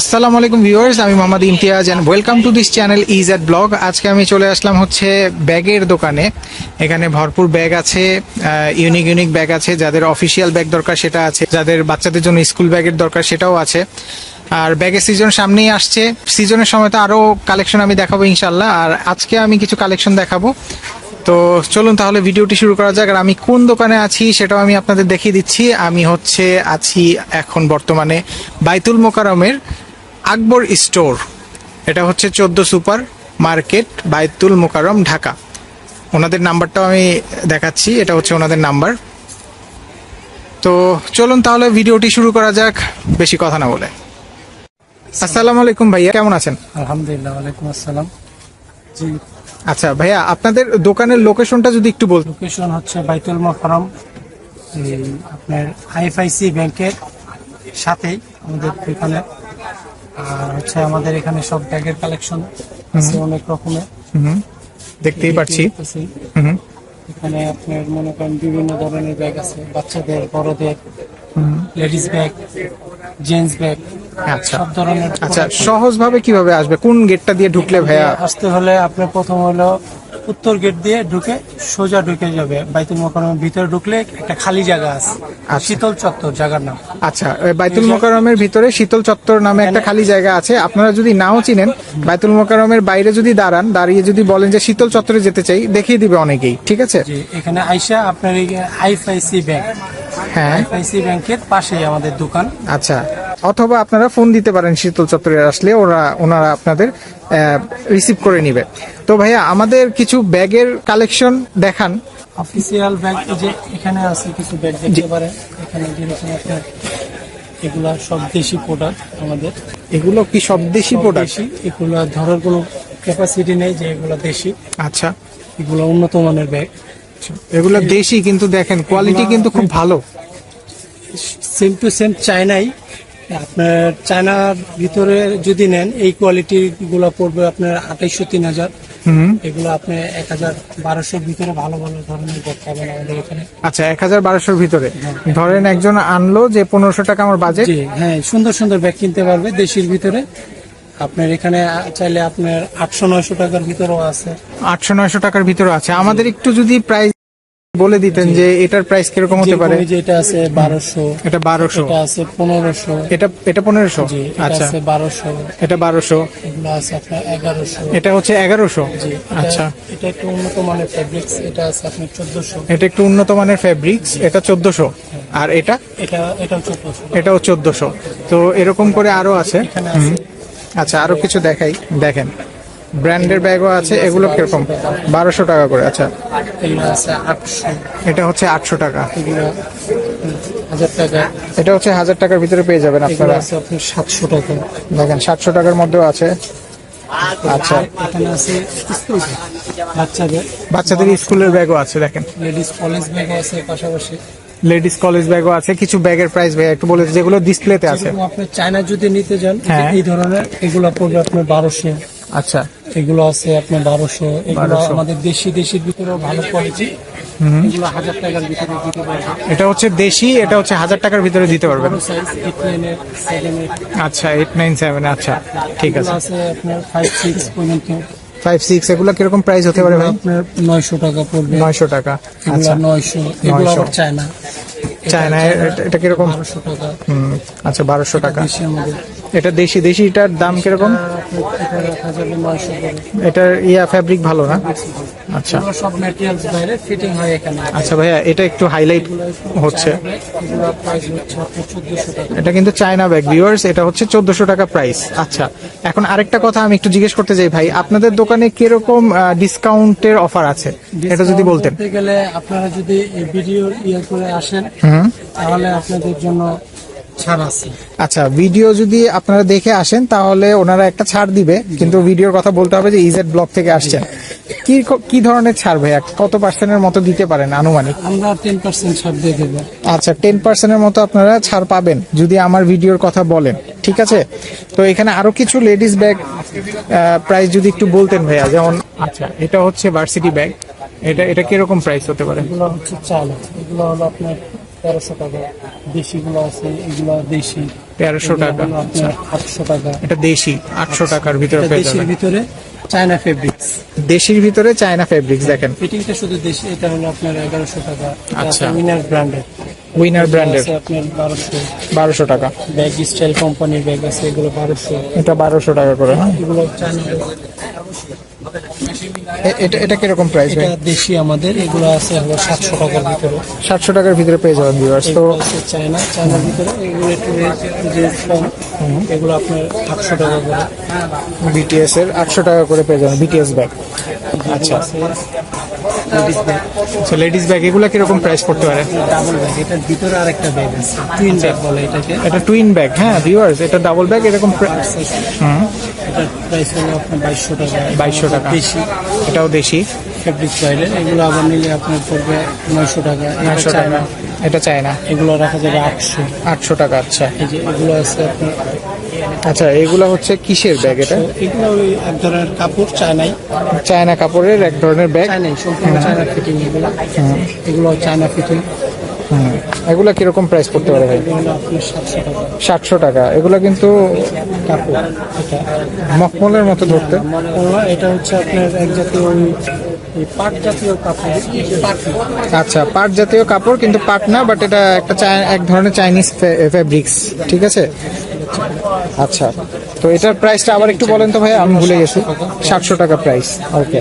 আসসালামু আলাইকুম ভিউয়ার্স, আমি Mohammad Imtiaz and welcome to this channel is at blog আজকে আমি চলে আসলাম হচ্ছে ব্যাগের দোকানে। এখানে ভরপুর ব্যাগ আছে ইউনিক ইউনিক ব্যাগ আছে, যাদের অফিসিয়াল ব্যাগ দরকার সেটা আছে, যাদের বাচ্চাদের জন্য স্কুল ব্যাগের দরকার সেটাও আছে। আর ব্যাগের সিজন সামনেই আসছে। সিজনের সময় তো আরও কালেকশন আমি দেখাবো ইনশাল্লাহ আর আজকে আমি কিছু কালেকশন দেখাবো। তো চলুন তাহলে ভিডিওটি শুরু করা যাক। আর আমি কোন দোকানে আছি সেটাও আমি আপনাদের দেখিয়ে দিচ্ছি। আমি হচ্ছে আছি এখন বর্তমানে বাইতুল মোকারমের আকবর স্টোর। এটা হচ্ছে চোদ্দ সুপার মার্কেট বাইতুল মোকারম ঢাকা। ওনাদের নাম্বারটাও আমি দেখাচ্ছি এটা হচ্ছে ওনাদের নাম্বার। তো চলুন তাহলে ভিডিওটি শুরু করা যাক বেশি কথা না বলে। আসসালামু আলাইকুম ভাইয়া কেমন আছেন? আলহামদুলিল্লাহ ওয়ালাইকুম আসসালাম। জি। আচ্ছা ভাইয়া আপনাদের দোকানের লোকেশনটা যদি একটু বলতেন লোকেশন হচ্ছে বাইতুল মোকারম আপনার আইএফআইসি ব্যাংকের সাথেই আমাদের এখানে আর হচ্ছে আমাদের এখানে সব ব্যাগের কালেকশন আছে অনেক রকমের। হুম। দেখতেই পাচ্ছি। হুম। এখানে আপনার মনে করেন বিভিন্ন ধরনের ব্যাগ আছে বাচ্চাদের বড়দের লেডিস ব্যাগ জেন্টস ব্যাগ আচ্ছা। সব ধরনের আচ্ছা সহজভাবে কীভাবে আসবে? কোন গেটটা দিয়ে ঢুকলে ভাইয়া? আসতে হলে আপনার প্রথম হলো উত্তর গেট দিয়ে ঢুকে সোজা ঢুকে যাবে। বাইতুল মোকারমের ভিতরে ঢুকলে একটা খালি জায়গা আছে। শীতল চত্বর জায়গার নাম। আচ্ছা বাইতুল মোকারমের ভিতরে শীতল চত্বর নামে একটা খালি জায়গা আছে। আপনারা যদি নাও চিনেন বাইতুল মোকারমের বাইরে যদি দাঁড়ান দাঁড়িয়ে যদি বলেন যে শীতল চত্বরে যেতে চাই দেখিয়ে দিবে অনেকেই ঠিক আছে? এখানে আইসা আপনার এই আইএফআইসি ব্যাংক। হ্যাঁ। আইএফআইসি ব্যাংকের পাশেই আমাদের দোকান। আচ্ছা। অথবা আপনারা ফোন দিতে পারেন শীতল চত্বরে আসলে ওরা ওনারা আপনাদের রিসিভ করে নিবে। তো ভাইয়া আমাদের কিছু ব্যাগের কালেকশন দেখান। অফিসিয়াল ব্যাগ যে এখানে আছে কিছু ব্যাগ দেখতে পারেন। এখানে যেরকম আপনার এগুলা সব দেশি প্রোডাক্ট আমাদের। এগুলো কি সব দেশি প্রোডাক্ট এগুলা ধরার কোনো ক্যাপাসিটি নেই যে এগুলো দেশি। আচ্ছা। এগুলো উন্নত মানের ব্যাগ এগুলো দেশি কিন্তু দেখেন কোয়ালিটি কিন্তু খুব ভালো। সেম টু সেম চায়নাই আপনার চায়নার ভিতরে যদি নেন এই কোয়ালিটিরগুলো পড়বে আপনার আঠাইশো তিন হাজার। হুম। এগুলো আপনি এক হাজার বারোশোর ভিতরে ভালো ভালো ধরনের ব্যাগ পাবেন আমাদের এখানে। আচ্ছা এক হাজার বারোশোর ভিতরে। ধরেন একজন আনলো যে পনেরোশো টাকা আমার বাজেট হ্যাঁ সুন্দর সুন্দর ব্যাগ কিনতে পারবে দেশির ভিতরে। আপনার এখানে চাইলে আপনার আটশো নয়শো টাকার ভিতরেও আছে। আটশো নয়শো টাকার ভিতরে আছে। আমাদের একটু যদি প্রাইস বলে দিতেন যে এটার প্রাইস কীরকম হতে পারে? যে এটা আছে বারোশো এটা বারোশো। এটা আছে পনেরোশো। এটা এটা পনেরোশো? আচ্ছা। আছে বারোশো। এটা বারোশো। এগুলো আছে আপনার এগারোশো। এটা হচ্ছে এগারোশো? জি আচ্ছা। এটা একটু উন্নত মানের ফেব্রিক্স এটা আছে আপনার চোদ্দশো। এটা একটু উন্নত মানের ফেব্রিক্স এটা চোদ্দশো। আর এটা? এটা এটাও চোদ্দশো। এটাও চোদ্দশো। তো এরকম করে আরও আছে। এখানে আছে আচ্ছা আরও কিছু দেখাই। দেখেন, ব্র্যান্ডের ব্যাগও আছে, এগুলো কীরকম? বারোশো টাকা করে আচ্ছা। এটা হচ্ছে আটশো টাকা। এটা হচ্ছে হাজার টাকার ভিতরে পেয়ে যাবেন আপনারা। সাতশো টাকা দেখেন, সাতশো টাকার মধ্যেও আছে। আচ্ছা। বাচ্চাদের স্কুলের ব্যাগও আছে, দেখেন। লেডিস কলেজ ব্যাগও আছে পাশাপাশি। লেডিস কলেজ ব্যাগও আছে কিছু ব্যাগের প্রাইস ভাই একটু বলে যেগুলো ডিসপ্লেতে আছে। আপনি চায়না যদি নিতে যান হ্যাঁ। এই ধরনের এগুলো পড়বে আপনার বারোশো। আচ্ছা। এগুলো আছে আপনার বারোশো। এগুলো 1200 আমাদের দেশি দেশির ভিতরেও ভালো কোয়ালিটি এগুলো হাজার টাকার ভিতরে দিতে পারবে এটা হচ্ছে দেশি এটা হচ্ছে হাজার টাকার ভিতরে দিতে পারবেন। আচ্ছা এইট নাইন সেভেন আচ্ছা ঠিক আছে। আছে আপনার ফাইভ সিক্স পর্যন্ত। ফাইভ সিক্স এগুলো কীরকম প্রাইস হতে পারে ভাই? আপনার নয়শো টাকা পড়বে। নয়শো টাকা আচ্ছা। নয়শো নয়শো। চায়না। চায়না এটা- কীরকম? বারোশো টাকা। আচ্ছা বারোশো টাকা। আমাদের। এটা দেশি দেশিটার দাম কীরকম? এটার ইয়া ফ্যাব্রিক ভালো না? আচ্ছা। সব ম্যাটেরিয়ালস বাইরে ফিটিং হয় এখানে আচ্ছা ভাইয়া এটা একটু হাইলাইট হচ্ছে এটা কিন্তু চায়না ব্যাগ ভিউয়ার্স এটা হচ্ছে চোদ্দশো টাকা প্রাইস আচ্ছা এখন আরেকটা কথা আমি একটু জিজ্ঞেস করতে চাই ভাই আপনাদের দোকানে কীরকম ডিসকাউন্টের অফার আছে? এটা যদি বলতেন। বলতে গেলে আপনারা যদি ভিডিও ইয়ে করে আসেন তাহলে আপনাদের জন্য ছাড় আছে। আচ্ছা ভিডিও যদি আপনারা দেখে আসেন তাহলে ওনারা একটা ছাড় দিবে কিন্তু ভিডিওর কথা বলতে হবে যে ইজেড ব্লক থেকে আসছেন কি কি ধরনের ছাড় ভাইয়া? কত পার্সেন্টের মতো দিতে পারেন আনুমানিক? আমরা টেন পার্সেন্ট ছাড় দিয়ে দেবো। আচ্ছা টেন পার্সেন্টের মতো আপনারা ছাড় পাবেন যদি আমার ভিডিওর কথা বলেন ঠিক আছে? তো এখানে আরও কিছু লেডিস ব্যাগ প্রাইস যদি একটু বলতেন ভাইয়া যেমন আচ্ছা এটা হচ্ছে ভার্সিটি ব্যাগ এটা এটা কীরকম প্রাইস হতে পারে? এগুলো হচ্ছে চাল এগুলো হলো আপনার তেরোশো টাকা। দেশিগুলো আছে এগুলো দেশি। তেরোশো টাকা আপনার আটশো টাকা। এটা দেশি আটশো টাকার ভিতরে দেশের ভিতরে চায়না ফেব্রিক্স দেশির ভিতরে চায়না ফেব্রিক্স দেখেন। ফিটিংটা শুধু দেশি এটা হলো আপনার এগারোশো টাকা। আচ্ছা। উইনার ব্র্যান্ডের উইনার ব্র্যান্ডের আপনার বারোশো। বারোশো টাকা। ব্যাগ স্টাইল কোম্পানির ব্যাগ আছে এগুলো বারোশো। এটা বারোশো টাকা করে। এগুলো চায়না এটা এটা কীরকম প্রাইস এটা দেশি আমাদের এগুলো আছে হলো সাতশো টাকার ভিতরে। সাতশো টাকার ভিতরে পেয়ে যাবেন ভিউয়ার্স তো চায়না চায়নার ভিতরে এগুলো একটু রেট কম। এগুলো আপনার আটশো টাকা করে। বিটিএস এর আটশো টাকা করে পেয়ে যাবেন বিটিএস ব্যাগ আচ্ছা। লেডিস ব্যাগ আচ্ছা লেডিস ব্যাগ এগুলো কীরকম প্রাইস পড়তে পারে? ডাবল ব্যাগ এটার ভিতরে আরেকটা ব্যাগ আছে। টুইন ব্যাগ বলে এটাকে। এটা টুইন ব্যাগ হ্যাঁ ভিউয়ার্স এটা ডাবল ব্যাগ এরকম প্রা- হুম। এটার প্রাইস হলো আপনার বাইশশো টাকা। 2200 টাকা। বেশি এটাও দেশি। ফেব্রিক বাইরে এগুলো আবার নিলে আপনার পড়বে নয়শো টাকা। নয়শো টাকা। এটা চায় না এগুলো রাখা যাবে আটশো। আটশো টাকা আচ্ছা। এই যে এগুলো আছে আপনার আচ্ছা এগুলো হচ্ছে কিসের ব্যাগ এটা? এগুলো ওই এক ধরনের কাপড় চায়নাই। চায়না কাপড়ের এক ধরনের ব্যাগ? চায়নাই সম্পূর্ণ চায়না ফিটিং এগুলো। এগুলো চায়না ফিটিং। এগুলো কীরকম প্রাইস পড়তে পারে ভাই? সাতশো টাকা। এগুলো কিন্তু মখমলের মতো ধরতে। এটা হচ্ছে আপনার এক জাতীয় পাট জাতীয় কাপড়। আচ্ছা পাট জাতীয় কাপড় কিন্তু পাট না বাট এটা একটা এক ধরনের চাইনিজ ফেব্রিক্স ঠিক আছে? আচ্ছা। তো এটার প্রাইসটা আবার একটু বলেন তো ভাই আমি ভুলে গেছি। সাতশো টাকা প্রাইস ওকে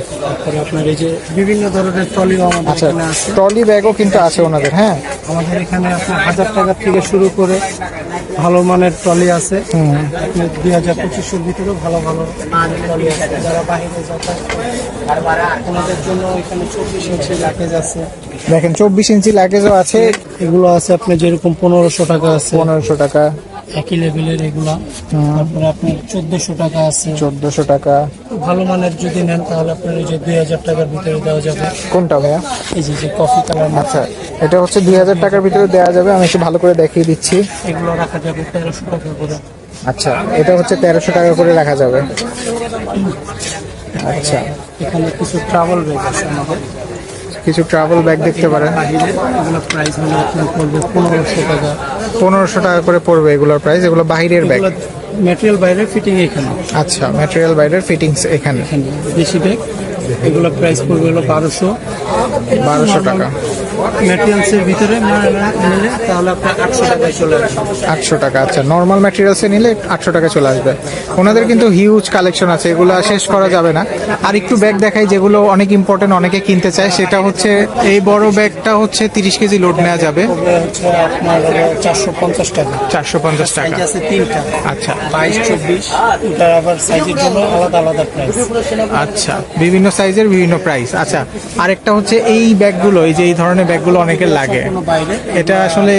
আপনার এই যে বিভিন্ন ধরনের ট্রলি আমাদের আচ্ছা আছে। ট্রলি ব্যাগও কিন্তু আছে ওনাদের হ্যাঁ। আমাদের এখানে আপনার হাজার টাকা থেকে শুরু করে ভালো মানের ট্রলি আছে। দুই হাজার পঁচিশের ভিতরেও ভালো ভালো ট্রলি আছে। যারা বাইরে যাতায়াত ওনাদের জন্য এখানে চব্বিশ ইঞ্চি লাগেজ আছে। দেখেন চব্বিশ ইঞ্চি লাগেজও আছে। এগুলো আছে আপনার যেরকম পনেরোশো টাকা আছে। পনেরোশো টাকা। একই লেভেলের এগুলা। তারপরে আপনার চোদ্দশো টাকা আছে। চোদ্দশো টাকা। ভালো মানের যদি নেন তাহলে আপনার এই যে দুই হাজার টাকার ভিতরে দেওয়া যাবে। কোনটা ভাইয়া? এই যে যে কফি কালার আচ্ছা এটা হচ্ছে দুই হাজার টাকার ভিতরে দেওয়া যাবে। আমি একটু ভালো করে দেখিয়ে দিচ্ছি। এগুলো রাখা যাবে তেরোশো টাকা করে। আচ্ছা এটা হচ্ছে তেরোশো টাকা করে রাখা যাবে। আচ্ছা। এখানে কিছু ট্রাভেল ব্যাগ আছে আমাদের। কিছু ট্রাভেল ব্যাগ দেখতে পারেন এগুলো প্রাইস পড়বে পনেরোশো টাকা। পনেরোশো টাকা করে পড়বে এগুলোর প্রাইস এগুলো বাইরের ব্যাগ ম্যাটেরিয়াল বাইরের ফিটিং এখানে। আচ্ছা ম্যাটেরিয়াল বাইরের ফিটিংস এখানে। এখানে দেশি ব্যাগ এগুলো প্রাইস পড়বে হলো বারোশো। বারোশো টাকা। ম্যাটেরিয়ালসের ভিতরে নিলে তাহলে আপনার আটশো টাকায় চলে আসবে। আটশো টাকা আচ্ছা। নর্মাল ম্যাটেরিয়ালসে নিলে আটশো টাকা চলে আসবে। ওনাদের কিন্তু হিউজ কালেকশন আছে এগুলো শেষ করা যাবে না। আর একটু ব্যাগ দেখাই যেগুলো অনেক ইম্পর্টেন্ট অনেকে কিনতে চায় সেটা হচ্ছে এই বড় ব্যাগটা হচ্ছে তিরিশ কেজি লোড নেওয়া যাবে। আপনার চারশো পঞ্চাশ টাকা। চারশো পঞ্চাশ টাকা। আছে তিনটা। আচ্ছা। বাইশ চব্বিশ ওটার আবার সাইজের জন্য আলাদা আলাদা প্রাইস আচ্ছা। বিভিন্ন সাইজের বিভিন্ন প্রাইস আচ্ছা। আরেকটা হচ্ছে এই ব্যাগগুলো এই যে এই ধরনের ব্যাগগুলো অনেকের লাগে। এটা আসলে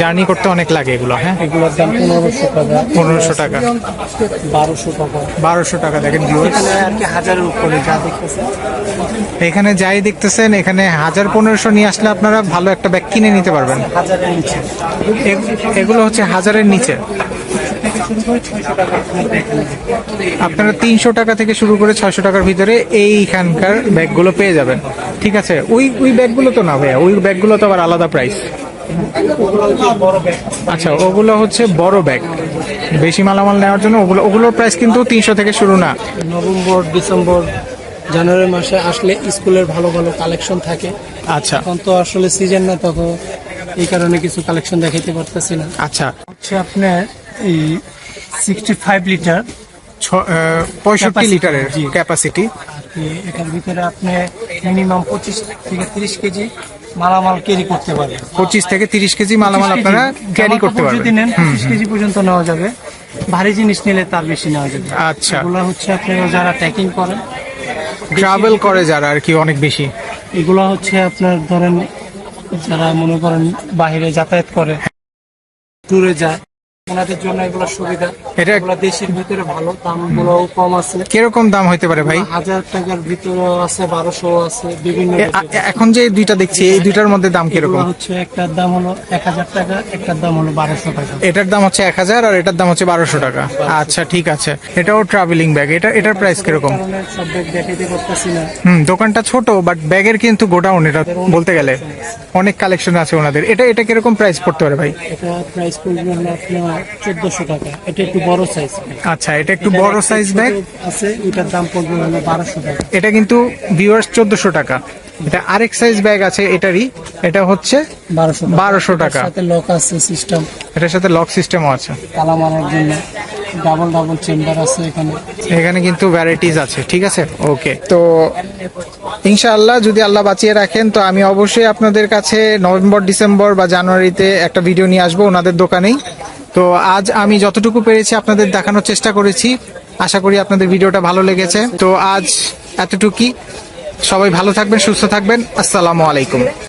জার্নি করতে অনেক লাগে এগুলো হ্যাঁ? এগুলোর দাম পনেরোশো টাকা। পনেরোশো টাকা। বারোশো টাকা। বারোশো টাকা দেখেন এখানে হাজারের উপরে যা দেখতেছে এখানে যাই দেখতেছেন এখানে হাজার পনেরোশো নিয়ে আসলে আপনারা ভালো একটা ব্যাগ কিনে নিতে পারবেন। এগুলো হচ্ছে হাজারের নিচে। ছয়শো আপনারা তিনশো টাকা থেকে শুরু করে ছয়শো টাকার ভিতরে এইখানকার ব্যাগগুলো পেয়ে যাবেন। ঠিক আছে? ওই ওই ব্যাগগুলো তো না ভাইয়া ওই ব্যাগগুলো তো আবার আলাদা প্রাইস আচ্ছা ওগুলো হচ্ছে বড় ব্যাগ। বেশি মালামাল নেওয়ার জন্য ওগুলো ওগুলোর প্রাইস কিন্তু তিনশো থেকে শুরু না। নভেম্বর ডিসেম্বর জানুয়ারি মাসে আসলে স্কুলের ভালো ভালো কালেকশন থাকে। আচ্ছা। এখন তো আসলে সিজন না তখন এই কারণে কিছু কালেকশন দেখাইতে পারতেছি না। আচ্ছা। হচ্ছে আপনার এই সিক্সটি ফাইভ লিটার পঁয়ষট্টি লিটারের ক্যাপাসিটি এটার ভিতরে আপনি মিনিমাম পঁচিশ থেকে তিরিশ কেজি মালামাল ক্যারি করতে পারবেন। পঁচিশ থেকে তিরিশ কেজি মালামাল আপনারা ক্যারি করতে কাপড় যদি নেন পঁচিশ কেজি পর্যন্ত নেওয়া যাবে। ভারী জিনিস নিলে তার বেশি নেওয়া যাবে। আচ্ছা। এগুলো হচ্ছে আপনারা যারা ট্রেকিং করেন ট্রাভেল করে যারা আর কি অনেক বেশি। এগুলো হচ্ছে আপনার ধরেন যারা মনে করেন বাইরে যাতায়াত করে দূরে যায় ওনাদের জন্য এগুলো সুবিধা। এটা- এগুলো দেশের ভিতরে ভালো দামগুলো কম আছে। কীরকম দাম হইতে পারে ভাই? হাজার টাকার ভিতরে আছে বারোশো আছে বিভিন্ন এখন যে দুইটা দেখছি এই দুইটার মধ্যে দাম কীরকম? হচ্ছে একটার দাম হলো এক হাজার টাকা একটার দাম হলো বারোশো টাকা। এটার দাম হচ্ছে এক হাজার আর এটার দাম হচ্ছে বারোশো টাকা। আচ্ছা ঠিক আছে। এটাও ট্রাভেলিং ব্যাগ এটা এটার প্রাইস কীরকম? সব ব্যাগ দেখাইতে পারতেছি না। হুম দোকানটা ছোট বাট ব্যাগের কিন্তু গোডাউন এটা বলতে গেলে। অনেক কালেকশন আছে ওনাদের। এটা এটা কীরকম প্রাইস পড়তে পারে ভাই? এটা প্রাইস পড়বে আপনার চোদ্দশো টাকা। এটা একটু বড় সাইজ আচ্ছা এটা একটু বড় সাইজ ব্যাগ আছে এটার দাম পড়বে হলো বারোশো টাকা। এটা কিন্তু ভিউয়ার্স চোদ্দশো টাকা। এটা আরেক সাইজ ব্যাগ আছে এটারই। এটা হচ্ছে বারোশো টাকা। সাথে লক আছে সিস্টেম এটার সাথে লক সিস্টেমও আছে। তালা মারার জন্য। ডাবল ডাবল চেম্বার আছে এখানে। এখানে কিন্তু ভ্যারাইটিস আছে ঠিক আছে? ওকে তো ইনশাআল্লাহ যদি আল্লাহ বাঁচিয়ে রাখেন তো আমি অবশ্যই আপনাদের কাছে নভেম্বর ডিসেম্বর বা জানুয়ারিতে একটা ভিডিও নিয়ে আসব ওনাদের দোকানেই। তো আজ আমি যতটুকু পেরেছি আপনাদের দেখানোর চেষ্টা করেছি। আশা করি আপনাদের ভিডিওটা ভালো লেগেছে। তো আজ এতটুকুই। সবাই ভালো থাকবেন, সুস্থ থাকবেন। আসসালামু আলাইকুম।